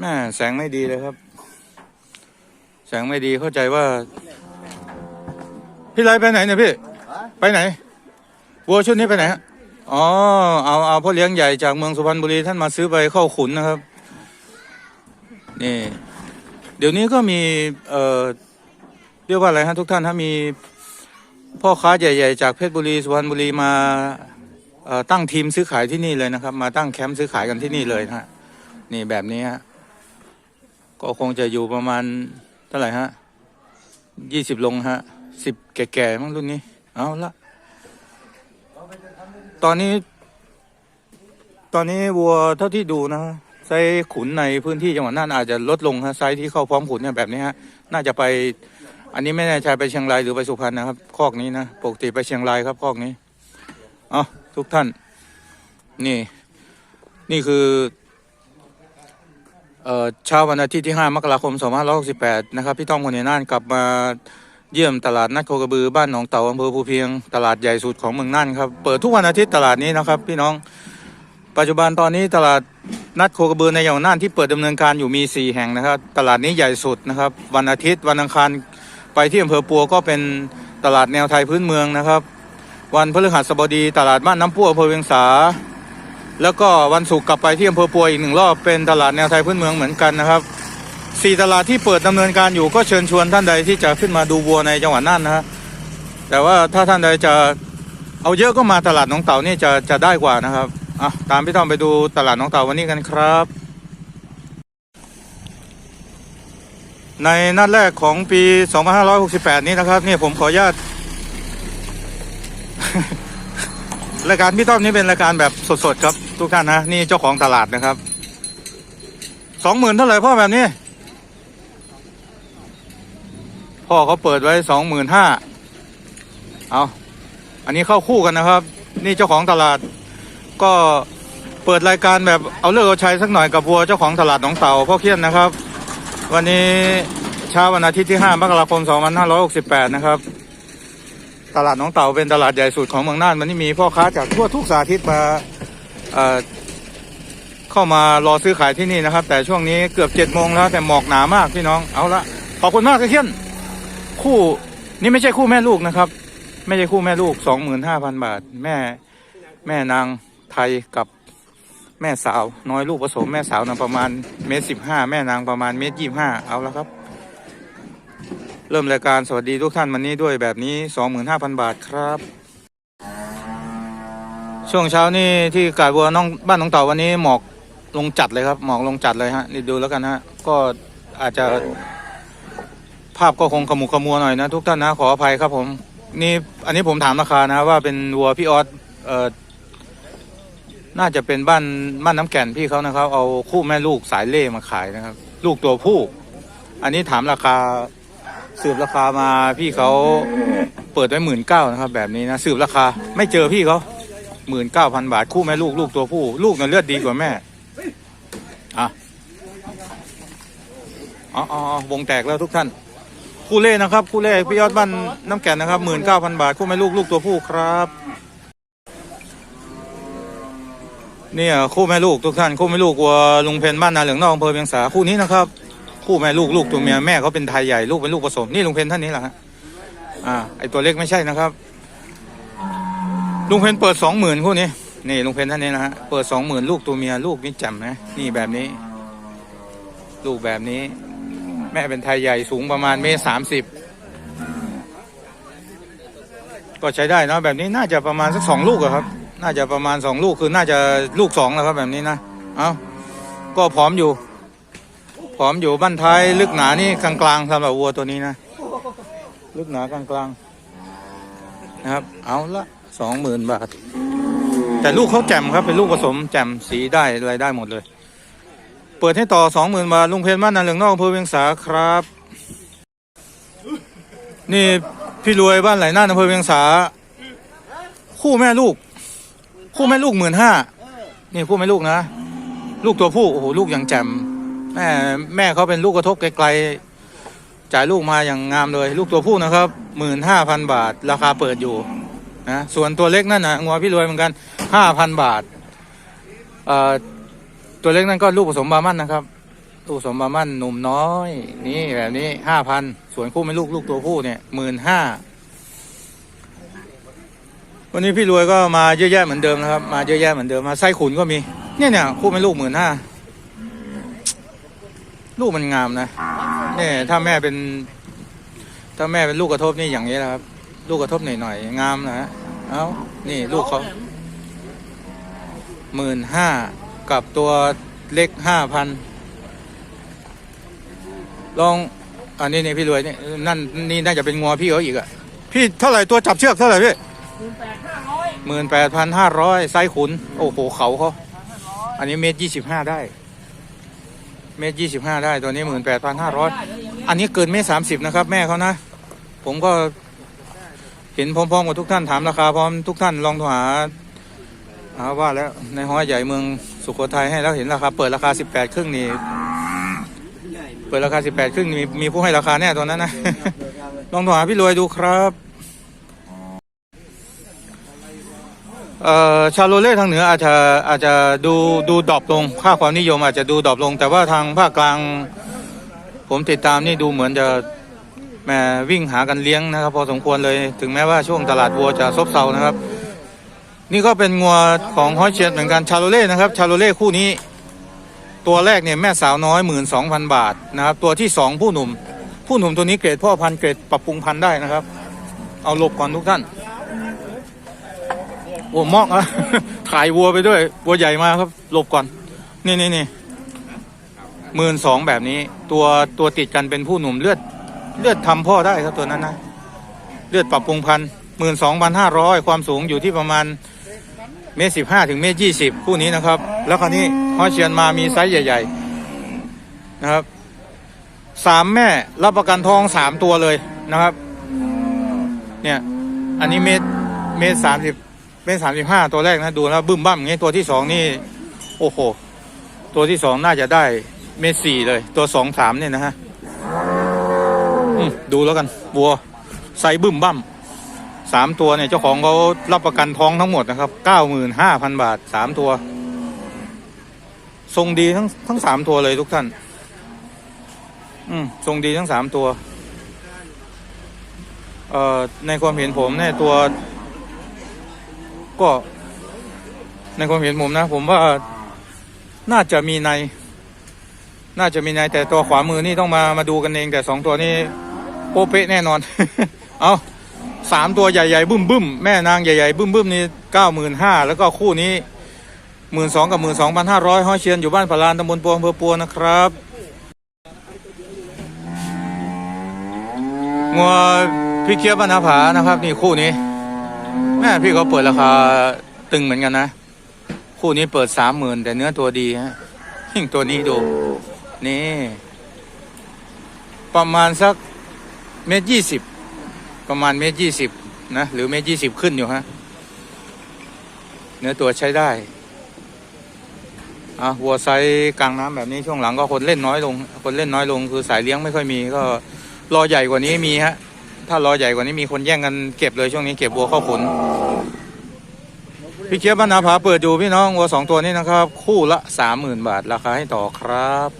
แม่แสงไม่ดีเลยครับ แสงไม่ดีเข้าใจว่า พี่ไรไปไหนเนี่ยพี่ ไปไหนวัวชุดนี้ไปไหนฮะอ๋อเอาเอาพ่อเลี้ยงใหญ่จากเมืองสุพรรณบุรีท่านมาซื้อไปเข้าขุนนะครับ นี่ เดี๋ยวนี้ก็มี เอ่อเรียกว่าอะไรฮะทุกท่านถ้ามีพ่อค้าใหญ่ ๆ จากเพชรบุรีสุพรรณบุรีมาเอ่อตั้งทีมซื้อขายที่นี่เลยนะครับ มาตั้งแคมป์ซื้อขายกันที่นี่เลยนะฮะนี่แบบนี้ฮะ ก็คงจะอยู่ประมาณเท่าไหร่ฮะยี่สิบลงฮะสิบแก่ๆมั้งรุ่นนี้ เอาละตอนนี้ ตอนนี้วัวเท่าที่ดูนะไซส์ขุนในพื้นที่จังหวัดน่านอาจจะลดลงฮะไซส์ที่เข้าพร้อมขุนเนี่ยแบบนี้ฮะน่าจะไป อันนี้ไม่แน่ใจไปเชียงรายหรือไปสุพรรณนะครับ คอกนี้นะปกติไปเชียงรายครับคอกนี้ เอาทุกท่าน นี่ นี่คือ เช้าวันอาทิตย์ที่ 5 มกราคม 2568 นะครับ พี่ต้องคนในน่านกลับมาเยี่ยมตลาดนัดโคกระบือบ้านหนองเต่าอำเภอภูเพียง ตลาดใหญ่สุดของเมืองน่านครับ เปิดทุกวันอาทิตย์ตลาดนี้นะครับ พี่น้อง ปัจจุบันตอนนี้ตลาดนัดโคกระบือในจังหวัดน่านที่เปิดดำเนินการอยู่มี 4 แห่งนะครับ ตลาดนี้ใหญ่สุดนะครับ วันอาทิตย์วันอังคารไปที่อำเภอปัวก็เป็นตลาดแนวไทยพื้นเมืองนะครับ วันพฤหัสบดีตลาดบ้านน้ำพุอำเภอเวียงสา แล้วก็วันศุกร์กลับไปที่อำเภอปัวอีกหนึ่งรอบเป็นตลาดแนวไทยพื้นเมืองเหมือนกันนะครับสี่ตลาดที่เปิดดำเนินการอยู่ก็เชิญชวนท่านใดที่จะขึ้นมาดูวัวในจังหวัดน่านนะฮะแต่ว่าถ้าท่านใดจะเอาเยอะก็มาตลาดหน้องเต่านี่จะจะได้กว่านะครับอะตามพี่ต้อมไปดูตลาดหน้องเต่าวันนี้กันครับ ในนัดแรกของปี 2568 นี้นะครับนี่ผมขออนุญาตรายการพี่ต้อมนี่เป็นรายการแบบสดๆครับ ทุกท่านนะนี่เจ้าของตลาดนะครับสองหมื่นเท่าไหร่พ่อแบบนี้ พ่อเขาเปิดไว้สองหมื่นห้าเอาอันนี้เข้าคู่กันนะครับ นี่เจ้าของตลาด ก็เปิดรายการแบบเอาเลือกเอาใช้สักหน่อยกับวัวเจ้าของตลาดหนองเต่าพ่อเคียนนะครับ วันนี้เช้าวันอาทิตย์ที่5มกราคม2568 นะครับ ตลาดหนองเต่าเป็นตลาดใหญ่สุดของเมืองน่านวันนี้มีพ่อค้าจากทั่วทุกสาธิตมา เอ่อเข้ามารอซื้อขายที่นี่นะครับ แต่ช่วงนี้เกือบเจ็ดโมงแล้วแต่หมอกหนามากพี่น้องเอาละขอบคุณมากเคียนคู่นี่ไม่ใช่คู่แม่ลูกนะครับ ไม่ใช่คู่แม่ลูกสองหมื่นห้าพันบาท แม่แม่นางไทยกับแม่สาว น้อยลูกผสมแม่สาวนะประมาณเมตรสิบห้าแม่นางประมาณเมตรยี่ห้าเอาละครับ เริ่มรายการสวัสดีทุกท่านวันนี้ด้วยแบบนี้25,000บาทครับ ช่วงเช้านี่ที่กาดบัวน้องบ้านน้องเต่าวันนี้หมอกลงจัดเลยครับ หมอกลงจัดเลยฮะนี่ดูแล้วกันฮะก็อาจจะภาพก็คงขมุขมัวหน่อยนะทุกท่านนะขออภัยครับผมนี่อันนี้ผมถามราคานะว่าเป็นวัวพี่ออสเอ่อน่าจะเป็นบ้านบ้านน้ำแก่นพี่เขานะครับ เอาคู่แม่ลูกสายเล่มาขายนะครับ ลูกตัวผู้อันนี้ถามราคาสืบราคามาพี่เขาเปิดไว้หมื่นเก้านะครับ แบบนี้นะสืบราคาไม่เจอพี่เขา หมื่นเก้าพันบาท คู่แม่ลูกลูกตัวผู้ ลูกน่ะเลือดดีกว่าแม่อะอ๋ออ๋อวงแตกแล้วทุกท่าน คู่เล่นะครับ คู่เล่พี่ยอดบ้านน้ำแก่นนะครับหมื่นเก้าพันบาท คู่แม่ลูกลูกตัวผู้ครับเนี่ยคู่แม่ลูกทุกท่านคู่แม่ลูกวัวลุงเพนบ้านนาเหลืองนอกอำเภอเวียงสาคู่นี้นะครับ คู่แม่ลูกลูกตัวเมียแม่เขาเป็นไทยใหญ่ลูกเป็นลูกผสมนี่ลุงเพนท่านนี้แหละฮะอ่าไอตัวเล็กไม่ใช่นะครับ ลุงเพนเปิดสองหมื่นคู่นี้นี่ลุงเพนท่านนี้นะฮะเปิดสองหมื่นลูกตัวเมียลูกนี่แจ่มนะนี่แบบนี้ ลูกแบบนี้ แม่เป็นไทยใหญ่สูงประมาณเมตรสามสิบก็ใช้ได้นะแบบนี้น่าจะประมาณสักสองลูกอครับ น่าจะประมาณสองลูกคือน่าจะลูกสองแล้วครับแบบนี้นะเอาก็พร้อมอยู่ผอมอยู่บ้านท้ายลึกหนานี่กลางๆสำหรับวัวตัวนี้นะ ลึกหนากลางๆนะครับ เอาละ สองหมื่นบาท แต่ลูกเขาแจ่มครับเป็นลูกผสมแจ่มสีได้อะไรได้หมดเลย เปิดให้ต่อสองหมื่นบาทลุงเพนบ้านนาเหลืองนอกอำเภอเวียงสาครับ นี่พี่รวยบ้านไหลน่านอำเภอเวียงสา คู่แม่ลูก คู่แม่ลูกหมื่นห้านี่คู่แม่ลูกนะ ลูกตัวผู้โอ้โหลูกอย่างแจ่มแม่แม่เขาเป็นลูกกระทบไกลๆจ่ายลูกมาอย่างงามเลย ลูกตัวผู้นะครับหมื่นห้าพันบาท ราคาเปิดอยู่ นะส่วนตัวเล็กนั่นนะงัวพี่รวยเหมือนกันห้าพันบาทเอ่อตัวเล็กนั่นก็ลูกผสมบามันนะครับตู้สมบัติมั่นหนุ่มน้อย นี่แบบนี้ห้าพันส่วนคู่ไม่ลูกลูกตัวผู้เนี่ยหมื่นห้าวันนี้พี่รวยก็มาเยอะแยะเหมือนเดิมนะครับ มาเยอะแยะเหมือนเดิมมาไส้ขุนก็มี เนี่ยเนี่ยคู่ไม่ลูกหมื่นห้าลูกมันงามนะเนี่ยถ้าแม่เป็น ถ้าแม่เป็นลูกกระทบนี่อย่างนี้นะครับ ลูกกระทบหน่อยๆงามนะฮะ เอ้านี่ลูกเขาหมื่นห้ากับตัวเล็กห้าพันลองอันนี้นี่พี่รวยนี่นั่นนี่น่าจะเป็นงัวพี่เขาอีกอะพี่เท่าไหร่ตัวจับเชือกเท่าไหร่พี่หมื่นแปดพันห้าร้อยไซส์ขุน โอ้โหเขาเขาอันนี้เมตรยี่สิบห้าได้ เมตรยี่สิบห้าได้ตัวนี้หมื่นแปดพันห้าร้อยอันนี้เกินเมตรสามสิบนะครับ แม่เขานะ ผมก็ เห็นพร้อมๆกับทุกท่านถามราคาพร้อมทุกท่านลองโทรหาหาว่าแล้วในห้อยใหญ่เมืองสุโขทัยให้แล้วเห็นราคาเปิดราคาสิบแปดครึ่งนี่เปิดราคาสิบแปดครึ่งมีมีผู้ให้ราคาแน่ตัวนั้นนะ ลองโทรหาพี่รวยดูครับเอ่อชาโลเล่ทางเหนืออาจจะอาจจะดูดูดรอปลงค่าความนิยมอาจจะดูดรอปลง แต่ว่าทางภาคกลาง ผมติดตามนี่ดูเหมือนจะ แหมวิ่งหากันเลี้ยงนะครับ พอสมควรเลยถึงแม้ว่าช่วงตลาดวัวจะซบเซานะครับ นี่ก็เป็นงัวของฮอยเชียนเหมือนกันชาโลเล่นะครับชาโลเล่คู่นี้ ตัวแรกเนี่ยแม่สาวน้อยหมื่นสองพันบาทนะครับ ตัวที่สองผู้หนุ่ม ผู้หนุ่มตัวนี้เกรดพ่อพันธุ์เกรดปรับปรุงพันธุ์ได้นะครับ เอาหลบก่อนทุกท่านโอ้มอกอะถ่ายวัวไปด้วย วัวใหญ่มาครับหลบก่อน นี่นี่นี่หมื่นสองแบบนี้ ตัวตัวติดกันเป็นผู้หนุ่มเลือด เลือดทำพ่อได้ครับตัวนั้นนะ เลือดปรับปรุงพันธุ์หมื่นสองพันห้าร้อยความสูงอยู่ที่ประมาณเมตรสิบห้าถึงเมตรยี่สิบคู่นี้นะครับ แล้วคราวนี้ฮอเชียนมามีไซส์ใหญ่ ๆ นะครับสามแม่รับประกันทองสามตัวเลยนะครับ เนี่ยอันนี้เมตรเมตรสามสิบเมตรสามสิบห้าตัวแรกนะดูแล้วบึ้มบ้ามอย่างงี้ตัวที่สองนี่โอ้โห ตัวที่สองน่าจะได้เมตรสี่เลย ตัวสองสามเนี่ยนะฮะ ดูแล้วกันวัวไซส์บึ้มบั้มสามตัวเนี่ยเจ้าของเขารับประกันท้องทั้งหมดนะครับเก้าหมื่นห้าพันบาทสามตัว ทรงดีทั้งทั้งสามตัวเลยทุกท่าน อืมทรงดีทั้งสามตัว เอ่อในความเห็นผมเนี่ยตัว ก็ ในความเห็นผมนะ ผมว่าน่าจะมีใน น่าจะมีในแต่ตัวขวามือนี่ต้องมามาดูกันเองแต่สองตัวนี้ โปเปะแน่นอน เอาสามตัวใหญ่ๆบึ้มบึ้มๆแม่นางใหญ่ๆบึ้มบึ้มๆนี่เก้าหมื่นห้าแล้วก็คู่นี้หมื่นสองกับหมื่นสองพันห้าร้อยห้อยเชียนอยู่บ้านพลานตำบลปวงอำเภอปัวนะครับงัวพี่เคียบบรรณาผานะครับ นี่คู่นี้ แม่พี่เขาเปิดราคาตึงเหมือนกันนะ คู่นี้เปิดสามหมื่นแต่เนื้อตัวดีฮะยิ่งตัวนี้ดู นี่ ประมาณสัก เมตรยี่สิบประมาณเมตรยี่สิบนะ หรือเมตรยี่สิบขึ้นอยู่ฮะ เนื้อตัวใช้ได้อะวัวไซส์กลางน้ำแบบนี้ช่วงหลังก็คนเล่นน้อยลง คนเล่นน้อยลงคือสายเลี้ยงไม่ค่อยมีก็รอใหญ่กว่านี้มีฮะ ถ้ารอใหญ่กว่านี้มีคนแย่งกันเก็บเลยช่วงนี้เก็บวัวเข้าขุนพี่เคียบบ้านนาผาเปิดอยู่พี่น้องวัวสองตัวนี้นะครับ คู่ละสามหมื่นบาทราคาให้ต่อครับ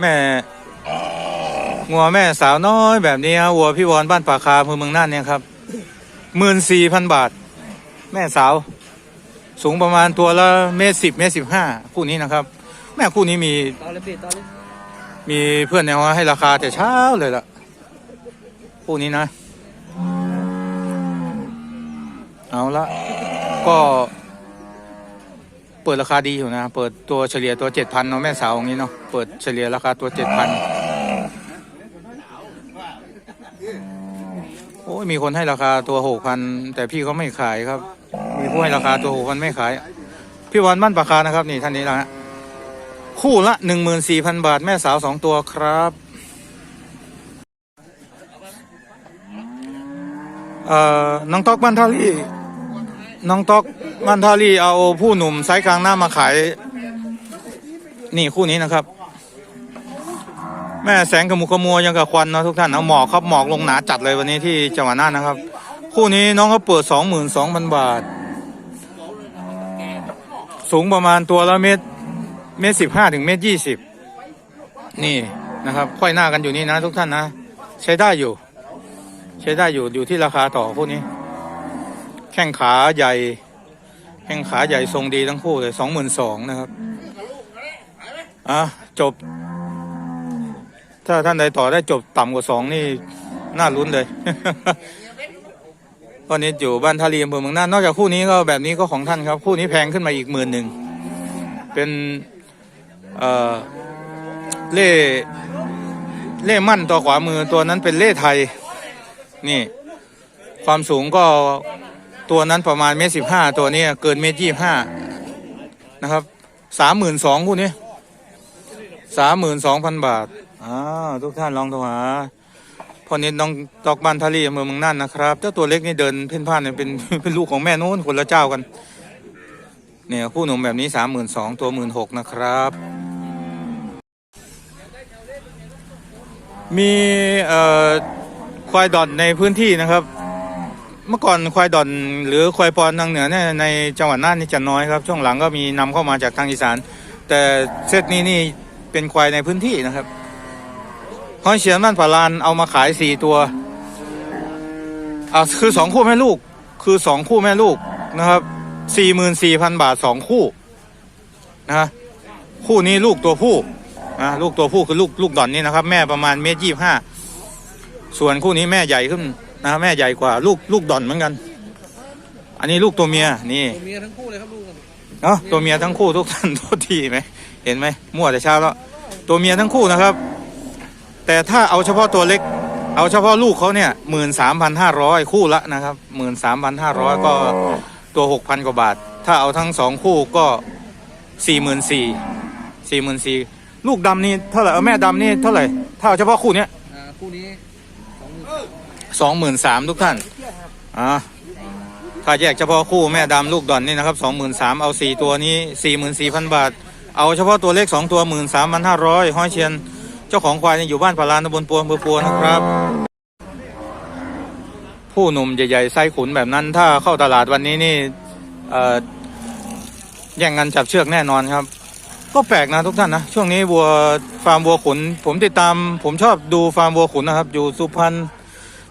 แม่ งัวแม่สาวน้อยแบบนี้ฮะวัวพี่วอนบ้านป่าคาอำเภอเมืองน่านเนี่ยครับหมื่นสี่พันบาท แม่สาว สูงประมาณตัวละเมตรสิบเมตรสิบห้าคู่นี้นะครับ แม่คู่นี้มีมีเพื่อนแนวให้ราคาแต่เช้าเลยล่ะ คู่นี้นะ เอาละก็เปิดราคาดีอยู่นะ เปิดตัวเฉลี่ยตัวเจ็ดพันเนาะแม่สาวอย่างนี้เนาะ เปิดเฉลี่ยราคาตัวเจ็ดพันโอ้ ยมีคนให้ราคาตัวหกพันแต่พี่เขาไม่ขายครับ มีผู้ให้ราคาตัวหกพันไม่ขาย พี่วันมั่นปากคานะครับ นี่ท่านนี้นะฮะคู่ละหนึ่งหมื่นสี่พันบาทแม่สาวสองตัวครับเอ่อน้องต๊อกบ้านท่าลี่น้องต๊อกบ้านท่าลี่เอาผู้หนุ่มไซส์กลางหน้ามาขาย นี่คู่นี้นะครับ แม่แสงขมุขมัวยังกับควันเนะทุกท่านเอาหมอกครับหมอกลงหนาจัดเลยวันนี้ที่จังหวัดน่านนะครับ คู่นี้น้องเขาเปิดสองหมื่นสองพันบาท สูงประมาณตัวละเมตรเมตรสิบห้าถึงเมตรยี่สิบนี่นะครับค่อยหน้ากันอยู่นี่นะทุกท่านนะ ใช้ได้อยู่ ใช้ได้อยู่อยู่ที่ราคาต่อพวกนี้ แข้งขาใหญ่ แข้งขาใหญ่ทรงดีทั้งคู่เลยสองหมื่นสองนะครับอะจบ ถ้าท่านใดต่อได้จบต่ำกว่าสองนี่น่าลุ้นเลย ตอนนี้อยู่บ้านทารีอำเภอเมืองน่านนอกจากคู่นี้ก็แบบนี้ก็ของท่านครับ คู่นี้แพงขึ้นมาอีกหมื่นหนึ่ง เป็นเอ่อเล่เล่มั่นตัวขวามือตัวนั้นเป็นเล่ไทย นี่ ความสูงก็ตัวนั้นประมาณเมตรสิบห้าตัวนี้เกินเมตรยี่ห้านะครับสามหมื่นสองคู่นี้สามหมื่นสองพันบาท อ่าทุกท่านลองโทรหาพ่อนิดน้องตอกบานทารีอำเภอเมืองน่านนะครับเจ้าตัวเล็กนี่เดินเพ่นพ่านเนี่ยเป็นเป็นลูกของแม่นู้นคนละเจ้ากันเนี่ยคู่หนุ่มแบบนี้สามหมื่นสองตัวหมื่นหกนะครับ มีเอ่อควายดอนในพื้นที่นะครับ เมื่อก่อนควายดอนหรือควายปอนทางเหนือเนี่ยในจังหวัดน่านนี่จะน้อยครับ ช่วงหลังก็มีนำเข้ามาจากทางอีสาน แต่เซตนี้นี่เป็นควายในพื้นที่นะครับ ห้อยเฉียนบ้านผาลานเอามาขายสี่ตัวอ่าคือสองคู่แม่ลูก คือสองคู่แม่ลูกนะครับสี่หมื่นสี่พันบาทสองคู่นะฮะคู่นี้ลูกตัวผู้อ่าลูกตัวผู้คือลูกลูกดอนนี่นะครับ แม่ประมาณเมตรยี่ห้าส่วนคู่นี้แม่ใหญ่ขึ้นนะแม่ใหญ่กว่าลูกลูกดอนเหมือนกัน อันนี้ลูกตัวเมียนี่ตัวเมียทั้งคู่เลยครับลูกเนาะตัวเมียทั้งคู่ทุกท่านโทษทีไหมเห็นไหมมั่วแต่เช้าแล้วตัวเมียทั้งคู่นะครับ แต่ถ้าเอาเฉพาะตัวเล็ก เอาเฉพาะลูกเขาเนี่ยหมื่นสามพันห้าร้อยคู่ละนะครับหมื่นสามพันห้าร้อยก็ตัวหกพันกว่าบาท ถ้าเอาทั้งสองคู่ก็สี่หมื่นสี่สี่หมื่นสี่ลูกดำนี่เท่าไหร่เอาแม่ดำนี่เท่าไหร่ ถ้าเอาเฉพาะคู่เนี้ยอ่าคู่นี้สองหมื่นสองหมื่นสามทุกท่านอ่าถ้าแยกเฉพาะคู่แม่ดำลูกดอนนี่นะครับสองหมื่นสามเอาสี่ตัวนี้สี่หมื่นสี่พันบาท เอาเฉพาะตัวเลขสองตัวหมื่นสามพันห้าร้อยห้อยเชียน เจ้าของควายอยู่บ้านปาลานตำบลปัวอำเภอปัวนะครับ ผู้หนุ่มใหญ่ๆไส้ขุนแบบนั้น ถ้าเข้าตลาดวันนี้นี่แย่งกันจับเชือกแน่นอนครับ ก็แปลกนะทุกท่านนะช่วงนี้วัวฟาร์มวัวขุน ผมติดตาม ผมชอบดูฟาร์มวัวขุนนะครับ อยู่สุพรรณ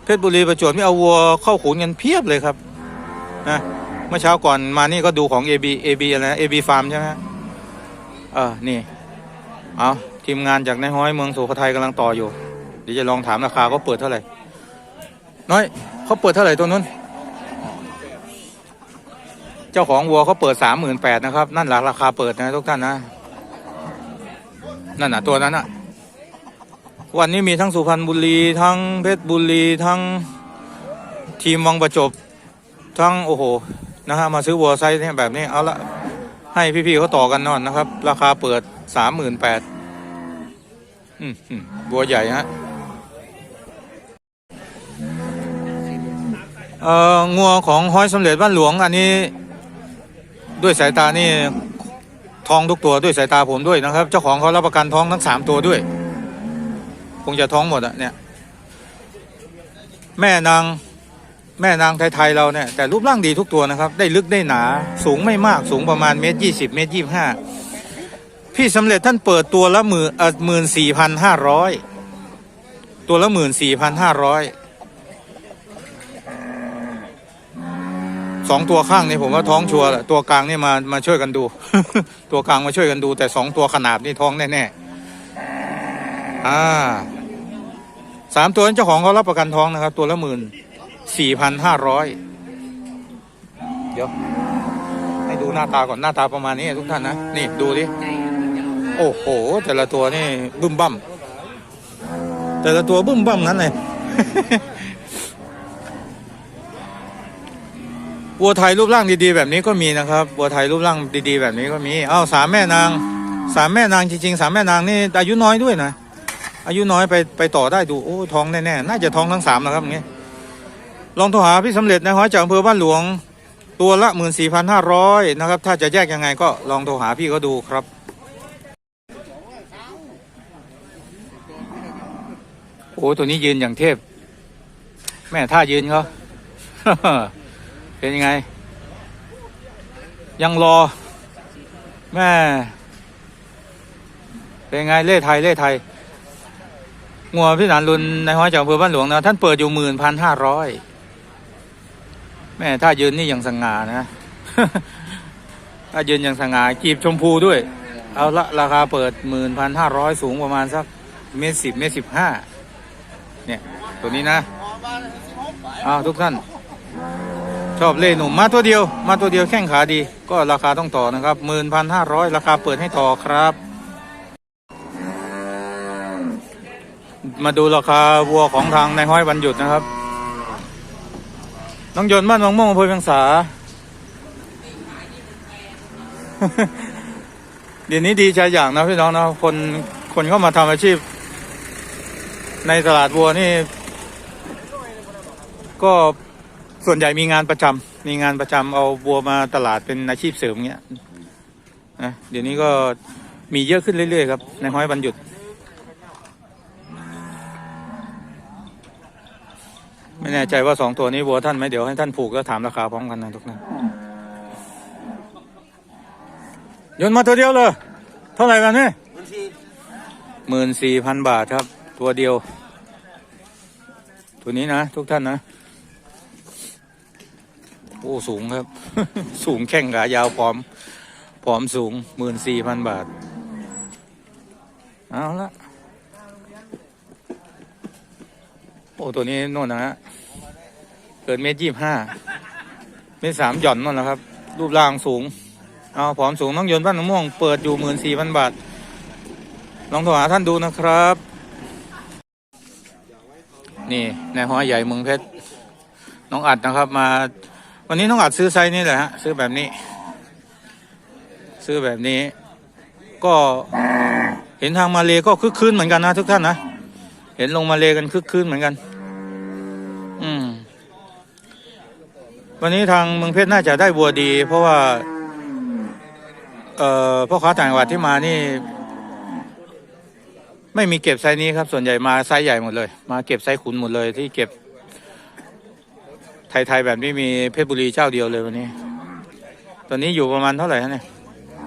เพชรบุรีประจวบนี่เอาวัวเข้าขุนกันเพียบเลยครับนะเมื่อเช้าก่อนมานี่ก็ดูของ AB AB อะไรนะ AB Farm ใช่ไหมเออนี่เอา ทีมงานจากนายห้อยเมืองสุโขทัยกำลังต่ออยู่เดี๋ยวจะลองถามราคาเขาเปิดเท่าไหร่ น้อยเขาเปิดเท่าไหร่ตัวนู้น เจ้าของวัวเขาเปิดสามหมื่นแปดนะครับ นั่นหลักราคาเปิดนะทุกท่านนะ นั่นน่ะตัวนั้นอะ วันนี้มีทั้งสุพรรณบุรี ทั้งเพชรบุรี ทั้งทีมวังประจบ ทั้งโอ้โห นะฮะ มาซื้อวัวไซส์เนี่ยแบบนี้ เอาละให้พี่ๆเขาต่อกันนอนนะครับ ราคาเปิดสามหมื่นแปด บัวใหญ่ฮะเอ่องัวของห้อยสำเร็จบ้านหลวง อันนี้ ด้วยสายตานี่ท้องทุกตัวด้วยสายตาผมด้วยนะครับ เจ้าของเขารับประกันท้องทั้งสามตัวด้วยคงจะท้องหมดอะเนี่ยแม่นางแม่นางไทยๆเราเนี่ยแต่รูปร่างดีทุกตัวนะครับ ได้ลึกได้หนาสูงไม่มากสูงประมาณเมตรยี่สิบเมตรยี่ห้า พี่สำเร็จท่านเปิดตัวละหมื่นเออหมื่นสี่พันห้าร้อยตัวละหมื่นสี่พันห้าร้อยสองตัวข้างนี่ผมว่าท้องชัวร์ตัวกลางนี่มามาช่วยกันดู ตัวกลางมาช่วยกันดู แต่สองตัวขนาดนี่ท้องแน่ๆอ่าสามตัวนี้เจ้าของเขารับประกันท้องนะครับ ตัวละหมื่นสี่พันห้าร้อยเดี๋ยวให้ดูหน้าตาก่อนหน้าตาประมาณนี้ทุกท่านนะ นี่ดูดิ โอ้โห แต่ละตัวนี่บึ้มบั้มแต่ละตัวบึ้มบั้มนั้นเลยวัวไทยรูปร่างดีๆแบบนี้ก็มีนะครับวัวไทยรูปร่างดีๆแบบนี้ก็มีเอ้าสามแม่นางสามแม่นางจริงๆสามแม่นางนี่อายุน้อยด้วยนะอายุน้อยไปไปต่อได้ดูโอ้ท้องแน่ๆน่าจะท้องทั้งสามนะครับอย่างงี้ลองโทรหาพี่สำเร็จนะฮะจากอำเภอบ้านหลวงตัวละหมื่นสี่พันห้าร้อยนะครับ ถ้าจะแยกยังไงก็ลองโทรหาพี่เขาดูครับ โอ้ตัวนี้ยืนอย่างเทพ แม่ท่ายืนเขาเป็นยังไง ยังรอ แม่ เป็นไงเล่ไทยเล่ไทยงัวพี่นานรุนในห้อยจากอำเภอบ้านหลวงนะ ท่านเปิดอยู่หมื่นพันห้าร้อยแม่ถ้ายืนนี่ยังสง่านะถ้ายืนยังสง่ากีบชมพูด้วย เอาละราคาเปิดหมื่นพันห้าร้อยสูงประมาณสักเมตรสิบเมตรสิบห้า เนี่ยตัวนี้นะอ้าวทุกท่าน ชอบเล่หนุ่มมาตัวเดียว มาตัวเดียวแข้งขาดี ก็ราคาต้องต่อนะครับหมื่นพันห้าร้อยราคาเปิดให้ต่อครับ มาดูราคาวัวของทางในายห้อยวันหยุดนะครับ น้องยนต์บ้านวังม่วงอำเภอเพียงสาเดี๋ยวนี้ดีใจอย่างนะพี่น้องนะคนคนเข้ามาทำอาชีพ ในตลาดวัวนี่ ก็ส่วนใหญ่มีงานประจำมีงานประจำเอาวัวมาตลาดเป็นอาชีพเสริมเงี้ยนะเดี๋ยวนี้ก็มีเยอะขึ้นเรื่อยๆครับ ในห้อยวันหยุด ไม่แน่ใจว่าสองตัวนี้วัวท่านไหมเดี๋ยวให้ท่านผูกแล้วถามราคาพร้อมกันนะทุกท่านยนมาตัวเดียวเลย เท่าไหร่กันเนี่ยหมื่นสี่พันบาทครับ ตัวเดียว ตัวนี้นะ ทุกท่านนะ โอ้ สูงครับ สูงแข้งขายาวผอมผอมสูงหมื่นสี่พันบาท เอาละโอ้ ตัวนี้โน่นนะฮะเกิดเมตรยี่ห้าเมตรสามหย่อนนั่นแหละครับ รูปร่างสูง เอาผอมสูงน้องยนต์บ้านมะม่วง เปิดอยู่หมื่นสี่พันบาท ลองโทรหาท่านดูนะครับ นี่ในห้อใหญ่เมืองเพชรน้องอัดนะครับ มา วันนี้น้องอัดซื้อไซส์นี้แหละฮะซื้อแบบนี้ ซื้อแบบนี้ ก็เห็นทางมาเลก็คึกคืนเหมือนกันนะทุกท่านนะเห็นลงมาเลกันคึกคืนเหมือนกัน อืมวันนี้ทางเมืองเพชรน่าจะได้วัวดี เพราะว่า เอ่อพ่อค้าต่างจังหวัดที่มานี่ ไม่มีเก็บไซนี้ครับ ส่วนใหญ่มาไซใหญ่หมดเลย มาเก็บไซขุนหมดเลยที่เก็บ ไทยๆแบบนี้มีเพชรบุรีเจ้าเดียวเลยวันนี้ ตอนนี้อยู่ประมาณเท่าไหร่ฮะเนี่ย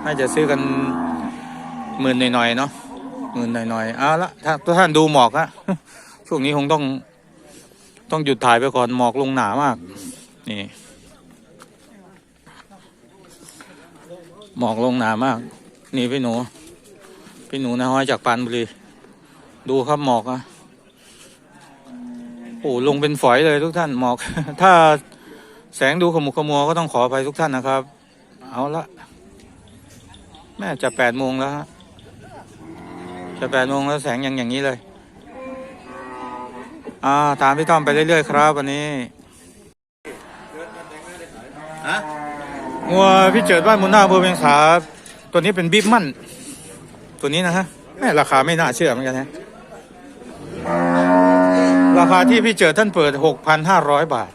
น่าจะซื้อกันหมื่นหน่อยๆเนาะหมื่นหน่อยๆเอาละถ้าท่านดูหมอกฮะช่วงนี้คงต้องต้องหยุดถ่ายไปก่อนหมอกลงหนามาก นี่ หมอกลงหนามาก นี่พี่หนู พี่หนูนะฮอยจากปานบุรี ดูครับหมอกอะโอ้ลงเป็นฝอยเลยทุกท่านหมอก ถ้าแสงดูขมุกขมัวก็ต้องขออภัยทุกท่านนะครับ เอาละแม่จะแปดโมงแล้วฮะจะแปดโมงแล้วแสงยังอย่างนี้เลยอ่าตามพี่ต้อมไปเรื่อยๆครับวันนี้ฮะงัวพี่เจิดบ้านมุนนาอำเภอเวียงสาตัวนี้เป็นบิ๊บมั่น ตัวนี้นะฮะแม่ราคาไม่น่าเชื่อเหมือนกันนะ ราคาที่พี่เจิดท่านเปิดหกพันห้าร้อยบาท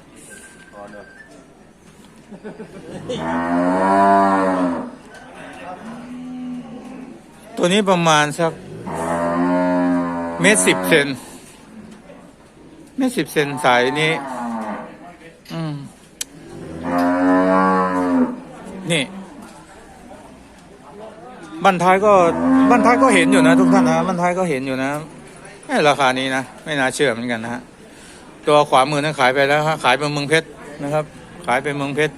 ตัวนี้ประมาณสักเมตรสิบเซนเมตรสิบเซนสายนี้ อืม นี่บันท้ายก็บันท้ายก็เห็นอยู่นะ ทุกท่านนะบันท้ายก็เห็นอยู่นะ ราคานี้นะไม่น่าเชื่อเหมือนกันนะฮะตัวขวามือนั้นขายไปแล้วฮะขายไปเมืองเพชรนะครับ ขายไปเมืองเพชร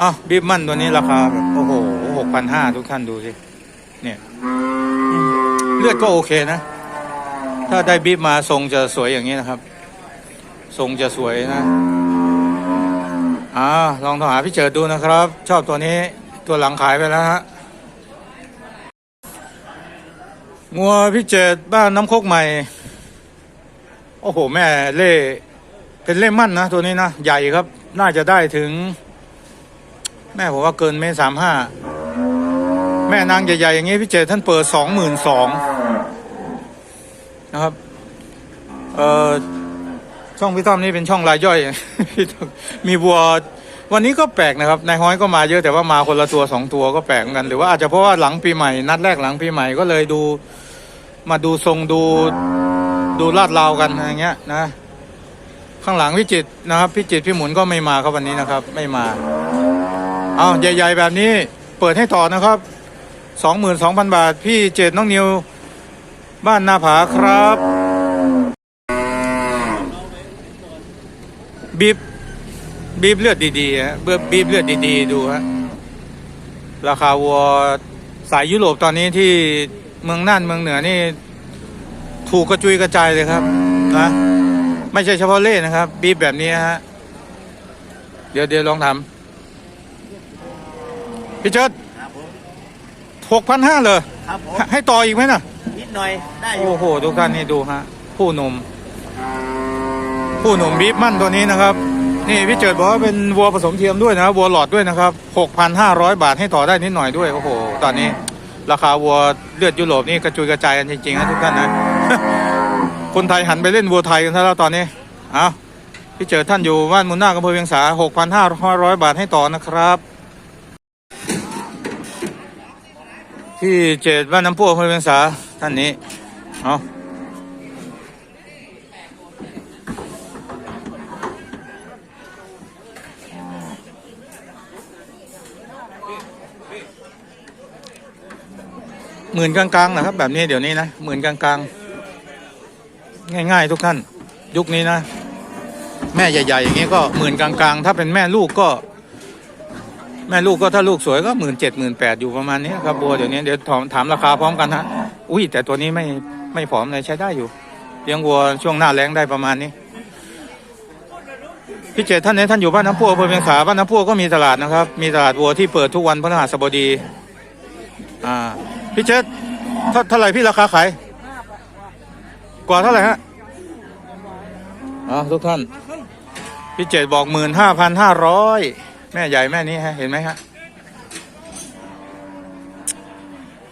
อ้าวบีบมั่นตัวนี้ราคาแบบโอ้โหหกพันห้าทุกท่านดูสิเนี่ยเลือดก็โอเคนะ ถ้าได้บีบมาทรงจะสวยอย่างนี้นะครับ ทรงจะสวยนะอ่าลองโทรหาพี่เจิดดูนะครับ ชอบตัวนี้ตัวหลังขายไปแล้วฮะ งัวพี่เจดบ้านน้ำโคกใหม่ โอ้โห แม่เล่เป็นเล่มั่นนะ ตัวนี้นะ ใหญ่ครับ น่าจะได้ถึง แม่ผมว่าเกินเมตรสามห้าแม่นางใหญ่ๆอย่างนี้พี่เจท่านเปิดสองหมื่นสองนะครับ เอ่อช่องพี่ต้อมนี่เป็นช่องรายย่อยพี่ต้อมมีวั วันนี้ก็แปลกนะครับนายฮ้อยก็มาเยอะแต่ว่ามาคนละตัวสองตัวก็แปลกเหมือนกัน หรือว่าอาจจะเพราะว่าหลังปีใหม่ นัดแรกหลังปีใหม่ก็เลยดู มาดูทรงดูดูลาดราวกันอะไรเงี้ยนะ ข้างหลังพี่จิตนะครับพี่จิตพี่หมุนก็ไม่มาครับวันนี้นะครับ ไม่มาเอาใหญ่ๆแบบนี้เปิดให้ต่อนะครับสองหมื่นสองพันบาท พี่เจดน้องนิว บ้านนาผาครับบีบ บีบเลือดดีๆฮะเบืบีบเลือดดีๆ ดูฮะราคาวัวสายยุโรปตอนนี้ที่เมืองน่านเมืองเหนือนี่ ถูกกระจุยกระจายเลยครับนะไม่ใช่เฉพาะเล่นะครับ บีบแบบนี้ฮะเดี๋ยวเดี๋ยวลองทำพี่เจิดครับผมหกพันห้าเลยครับผมให้ให้ต่ออีกไหมน่ะนิดหน่อยได้อยู่โอ้โหทุกท่านนี่ดูฮะ ผู้หนุ่ม ผู้หนุ่มบีบมั่นตัวนี้นะครับ นี่พี่เจิดบอกว่าเป็นวัวผสมเทียมด้วยนะวัวหลอดด้วยนะครับหกพันห้าร้อยบาทให้ต่อได้นิดหน่อยด้วยโอ้โหตอนนี้ ราคาวัวเลือดยุโรปนี่กระจุยกระจายกันจริงๆนะทุกท่านนะคนไทยหันไปเล่นวัวไทยกันซะแล้วตอนนี้เอาพี่เจอท่านอยู่บ้านมุนนาคอำเภอเวียงสาหกพันห้าร้อยบาทให้ต่อนะครับที่เจดบ้านน้ำพุอำเภอเวียงสาท่านนี้เอา หมื่นกลางๆนะครับ แบบนี้เดี๋ยวนี้นะหมื่นกลางๆ ง่ายๆ ทุกท่าน ยุคนี้นะ แม่ใหญ่ๆ อย่างนี้ก็หมื่นกลางๆ ถ้าเป็นแม่ลูกก็ แม่ลูกก็ถ้าลูกสวยก็หมื่นเจ็ดหมื่นแปดอยู่ประมาณนี้ครับบัวเดี๋ยวนี้เดี๋ยวถามถามราคาพร้อมกันฮะอุ้ยแต่ตัวนี้ไม่ไม่ผอมเลยใช้ได้อยู่เลี้ยงวัวช่วงหน้าแรงได้ประมาณนี้พี่เจตท่านนี้ท่านอยู่บ้านน้ำพุอำเภอเวียงสาบ้านน้ำพุก็มีตลาดนะครับ มีตลาดวัวที่เปิดทุกวันพฤหัสบดีอ่า พี่เจตเท่าเท่าไหร่พี่ราคาขาย กว่าเท่าไหร่ฮะอ๋อทุกท่าน พี่เจตบอกหมื่นห้าพันห้าร้อยแม่ใหญ่แม่นี้ฮะ เห็นไหมฮะ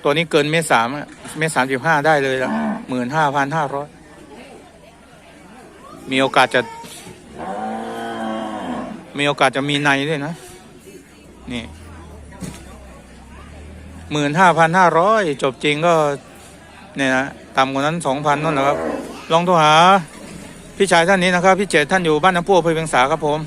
ตัวนี้เกินเมตรสามอะเมตรสามสิบห้าได้เลยละหมื่นห้าพันห้าร้อยมีโอกาสจะ มีโอกาสจะมีในด้วยนะ นี่ หมื่นห้าพันห้าร้อยจบจริงก็เนี่ยนะต่ำกว่านั้นสองพันนั่นแหละครับ ลองโทรหาพี่ชายท่านนี้นะครับ พี่เจตท่านอยู่บ้านน้ำพุอำเภอเวียงสาครับผม